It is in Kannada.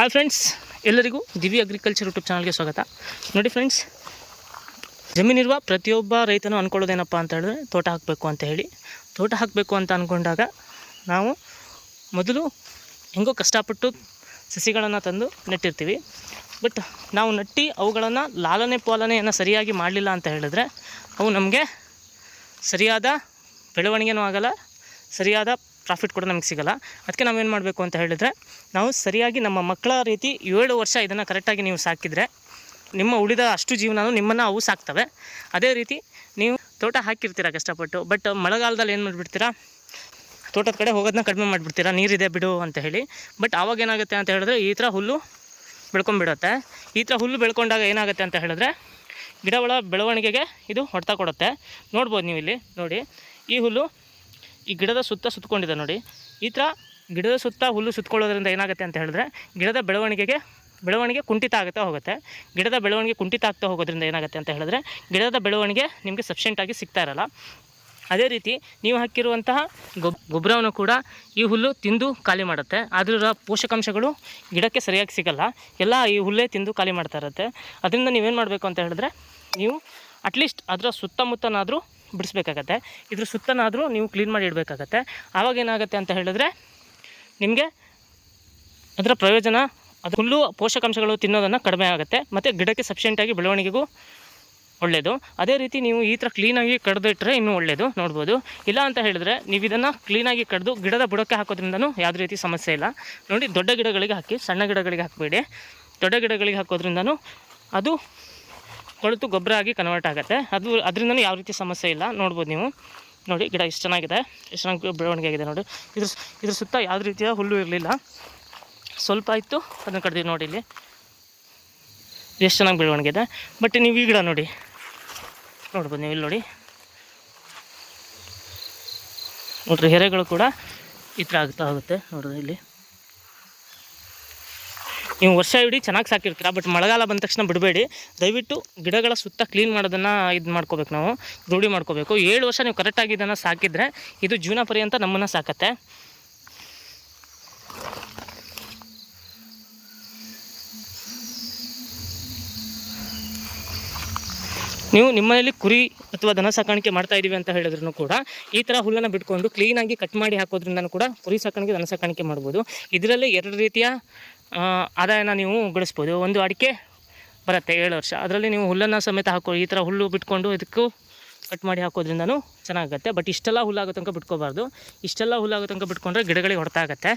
ಹಾಯ್ ಫ್ರೆಂಡ್ಸ್ ಎಲ್ಲರಿಗೂ ದಿವಿ ಅಗ್ರಿಕಲ್ಚರ್ ಯೂಟ್ಯೂಬ್ ಚಾನಲ್ಗೆ ಸ್ವಾಗತ. ನೋಡಿ ಫ್ರೆಂಡ್ಸ್ ಜಮೀನಿರುವ ಪ್ರತಿಯೊಬ್ಬ ರೈತನು ಅಂದ್ಕೊಳ್ಳೋದೇನಪ್ಪ ಅಂತ ಹೇಳಿದ್ರೆ ತೋಟ ಹಾಕಬೇಕು ಅಂತ ಹೇಳಿ. ತೋಟ ಹಾಕಬೇಕು ಅಂತ ಅಂದ್ಕೊಂಡಾಗ ನಾವು ಮೊದಲು ಹೆಂಗೋ ಕಷ್ಟಪಟ್ಟು ಸಸಿಗಳನ್ನು ತಂದು ನೆಟ್ಟಿರ್ತೀವಿ. ಬಟ್ ನಾವು ನಟ್ಟಿ ಅವುಗಳನ್ನು ಲಾಲನೆ ಪಾಲನೆಯನ್ನು ಸರಿಯಾಗಿ ಮಾಡಲಿಲ್ಲ ಅಂತ ಹೇಳಿದ್ರೆ ಅವು ನಮಗೆ ಸರಿಯಾದ ಬೆಳವಣಿಗೆನೂ ಆಗಲ್ಲ, ಸರಿಯಾದ ಪ್ರಾಫಿಟ್ ಕೂಡ ನಮಗೆ ಸಿಗಲ್ಲ. ಅದಕ್ಕೆ ನಾವೇನು ಮಾಡಬೇಕು ಅಂತ ಹೇಳಿದರೆ, ನಾವು ಸರಿಯಾಗಿ ನಮ್ಮ ಮಕ್ಕಳ ರೀತಿ ಏಳು ವರ್ಷ ಇದನ್ನು ಕರೆಕ್ಟಾಗಿ ನೀವು ಸಾಕಿದರೆ, ನಿಮ್ಮ ಉಳಿದ ಅಷ್ಟು ಜೀವನನೂ ನಿಮ್ಮನ್ನು ಅವು ಸಾಕ್ತವೆ. ಅದೇ ರೀತಿ ನೀವು ತೋಟ ಹಾಕಿರ್ತೀರ ಕಷ್ಟಪಟ್ಟು ಬಟ್ ಮಳೆಗಾಲದಲ್ಲಿ ಏನು ಮಾಡಿಬಿಡ್ತೀರಾ? ತೋಟದ ಕಡೆ ಹೋಗೋದನ್ನ ಕಡಿಮೆ ಮಾಡಿಬಿಡ್ತೀರಾ? ನೀರಿದೆ ಬಿಡು ಅಂತ ಹೇಳಿ. ಬಟ್ ಆವಾಗ ಏನಾಗುತ್ತೆ ಅಂತ ಹೇಳಿದ್ರೆ, ಈ ಥರ ಹುಲ್ಲು ಬೆಳ್ಕೊಂಡ್ಬಿಡುತ್ತೆ. ಈ ಥರ ಹುಲ್ಲು ಬೆಳ್ಕೊಂಡಾಗ ಏನಾಗುತ್ತೆ ಅಂತ ಹೇಳಿದ್ರೆ, ಗಿಡಗಳ ಬೆಳವಣಿಗೆಗೆ ಇದು ಹೊಡೆತ ಕೊಡುತ್ತೆ. ನೋಡ್ಬೋದು ನೀವು ಇಲ್ಲಿ ನೋಡಿ. ಈ ಹುಲ್ಲು ಈ ಗಿಡದ ಸುತ್ತ ಸುತ್ತಕೊಂಡಿದೆ ನೋಡಿ. ಈ ಥರ ಗಿಡದ ಸುತ್ತ ಹುಲ್ಲು ಸುತ್ತಕೊಳ್ಳೋದ್ರಿಂದ ಏನಾಗುತ್ತೆ ಅಂತ ಹೇಳಿದ್ರೆ ಗಿಡದ ಬೆಳವಣಿಗೆಗೆ ಬೆಳವಣಿಗೆ ಕುಂಠಿತ ಆಗುತ್ತಾ ಹೋಗುತ್ತೆ. ಗಿಡದ ಬೆಳವಣಿಗೆ ಕುಂಠಿತ ಆಗ್ತಾ ಹೋಗೋದ್ರಿಂದ ಏನಾಗುತ್ತೆ ಅಂತ ಹೇಳಿದ್ರೆ ಗಿಡದ ಬೆಳವಣಿಗೆ ನಿಮಗೆ ಸಫಿಷಿಯೆಂಟಾಗಿ ಸಿಗ್ತಾ ಇರಲ್ಲ. ಅದೇ ರೀತಿ ನೀವು ಹಾಕಿರುವಂತಹ ಗೊಬ್, ಗೊಬ್ಬರವನ್ನು ಕೂಡ ಈ ಹುಲ್ಲು ತಿಂದು ಖಾಲಿ ಮಾಡುತ್ತೆ. ಅದರ ಪೋಷಕಾಂಶಗಳು ಗಿಡಕ್ಕೆ ಸರಿಯಾಗಿ ಸಿಗಲ್ಲ. ಎಲ್ಲ ಈ ಹುಲ್ಲೇ ತಿಂದು ಖಾಲಿ ಮಾಡ್ತಾ ಇರುತ್ತೆ. ಅದರಿಂದ ನೀವೇನು ಮಾಡಬೇಕು ಅಂತ ಹೇಳಿದ್ರೆ ನೀವು ಅಟ್ಲೀಸ್ಟ್ ಅದರ ಸುತ್ತಮುತ್ತನಾದರೂ ಬಿಡಿಸ್ಬೇಕಾಗತ್ತೆ. ಇದ್ರ ಸುತ್ತನಾದರೂ ನೀವು ಕ್ಲೀನ್ ಮಾಡಿ ಇಡಬೇಕಾಗತ್ತೆ. ಆವಾಗ ಏನಾಗುತ್ತೆ ಅಂತ ಹೇಳಿದ್ರೆ, ನಿಮಗೆ ಅದರ ಪ್ರಯೋಜನ, ಅದು ಹುಲ್ಲು ಪೋಷಕಾಂಶಗಳು ತಿನ್ನೋದನ್ನು ಕಡಿಮೆ ಆಗುತ್ತೆ, ಮತ್ತು ಗಿಡಕ್ಕೆ ಸಫಿಷಿಯೆಂಟಾಗಿ ಬೆಳವಣಿಗೆಗೂ ಒಳ್ಳೆಯದು ಅದೇ ರೀತಿ ನೀವು ಈ ಥರ ಕ್ಲೀನಾಗಿ ಕಡ್ದಿಟ್ರೆ ಇನ್ನೂ ಒಳ್ಳೆಯದು ನೋಡ್ಬೋದು. ಇಲ್ಲ ಅಂತ ಹೇಳಿದ್ರೆ ನೀವು ಇದನ್ನು ಕ್ಲೀನಾಗಿ ಕಡ್ದು ಗಿಡದ ಬುಡಕ್ಕೆ ಹಾಕೋದ್ರಿಂದನೂ ಯಾವುದೇ ರೀತಿ ಸಮಸ್ಯೆ ಇಲ್ಲ. ನೋಡಿ, ದೊಡ್ಡ ಗಿಡಗಳಿಗೆ ಹಾಕಿ, ಸಣ್ಣ ಗಿಡಗಳಿಗೆ ಹಾಕಬೇಡಿ. ದೊಡ್ಡ ಗಿಡಗಳಿಗೆ ಹಾಕೋದ್ರಿಂದನೂ ಅದು ಕೊಳೆತು ಗೊಬ್ಬರ ಆಗಿ ಕನ್ವರ್ಟ್ ಆಗುತ್ತೆ. ಅದು ಅದರಿಂದನೂ ಯಾವ ರೀತಿ ಸಮಸ್ಯೆ ಇಲ್ಲ. ನೋಡ್ಬೋದು ನೀವು. ನೋಡಿ, ಗಿಡ ಎಷ್ಟು ಚೆನ್ನಾಗಿದೆ. ಎಷ್ಟು ಚೆನ್ನಾಗಿ ಬೆಳವಣಿಗೆ ಆಗಿದೆ ನೋಡಿ. ಇದ್ರ ಇದ್ರ ಸುತ್ತ ಯಾವುದೇ ರೀತಿಯ ಹುಲ್ಲು ಇರಲಿಲ್ಲ. ಸ್ವಲ್ಪ ಇತ್ತು ಅದನ್ನು ಕಡ್ದು ನೋಡಿ ಇಲ್ಲಿ. ಎಷ್ಟು ಚೆನ್ನಾಗಿ ಬೆಳವಣಿಗೆ ಇದೆ. ಬಟ್ ನೀವು ಈ ಗಿಡ ನೋಡಿ. ನೋಡ್ಬೋದು ನೀವು ಇಲ್ಲಿ ನೋಡಿ. ನೋಡ್ರಿ ಹೆರೆಗಳು ಕೂಡ ಈ ಥರ ಆಗ್ತಾ ಹೋಗುತ್ತೆ. ನೋಡ್ರಿ ಇಲ್ಲಿ. ನೀವು ವರ್ಷ ಇಡೀ ಚೆನ್ನಾಗಿ ಸಾಕಿರ್ತೀರ ಬಟ್ ಮಳೆಗಾಲ ಬಂದ ತಕ್ಷಣ ಬಿಡಬೇಡಿ. ದಯವಿಟ್ಟು ಗಿಡಗಳ ಸುತ್ತ ಕ್ಲೀನ್ ಮಾಡೋದನ್ನು ಇದು ಮಾಡ್ಕೋಬೇಕು ನಾವು, ರೂಢಿ ಮಾಡ್ಕೋಬೇಕು. ಏಳು ವರ್ಷ ನೀವು ಕರೆಕ್ಟಾಗಿ ಇದನ್ನು ಸಾಕಿದರೆ ಇದು ಜೀವನ ಪರ್ಯಂತ ನಮ್ಮನ್ನು ಸಾಕತ್ತೆ. ನೀವು ನಿಮ್ಮನೇಲಿ ಕುರಿ ಅಥವಾ ದನ ಸಾಕಾಣಿಕೆ ಮಾಡ್ತಾ ಇದ್ದೀವಿ ಅಂತ ಹೇಳಿದ್ರು ಕೂಡ ಈ ಥರ ಹುಲ್ಲನ್ನು ಬಿಟ್ಕೊಂಡು ಕ್ಲೀನಾಗಿ ಕಟ್ ಮಾಡಿ ಹಾಕೋದ್ರಿಂದ ಕೂಡ ಕುರಿ ಸಾಕಾಣಿಕೆ, ದನ ಸಾಕಾಣಿಕೆ ಮಾಡ್ಬೋದು. ಇದರಲ್ಲಿ ಎರಡು ರೀತಿಯ ಆದಾಯನ ನೀವು ಗಳಿಸ್ಬೋದು ಒಂದು ಅಡಿಕೆ ಬರುತ್ತೆ ಏಳು ವರ್ಷ. ಅದರಲ್ಲಿ ನೀವು ಹುಲ್ಲನ್ನು ಸಮೇತ ಹಾಕೋ ಈ ಥರ ಹುಲ್ಲು ಬಿಟ್ಕೊಂಡು ಇದಕ್ಕೂ ಕಟ್ ಮಾಡಿ ಹಾಕೋದ್ರಿಂದನೂ ಚೆನ್ನಾಗುತ್ತೆ. ಬಟ್ ಇಷ್ಟೆಲ್ಲ ಹುಲ್ಲಾಗೋ ತನಕ ಬಿಟ್ಕೋಬಾರ್ದು. ಇಷ್ಟೆಲ್ಲ ಹುಲ್ಲಾಗೋ ತನಕ ಬಿಟ್ಕೊಂಡ್ರೆ ಗಿಡಗಳಿಗೆ ಹೊಡೆತ ಆಗುತ್ತೆ.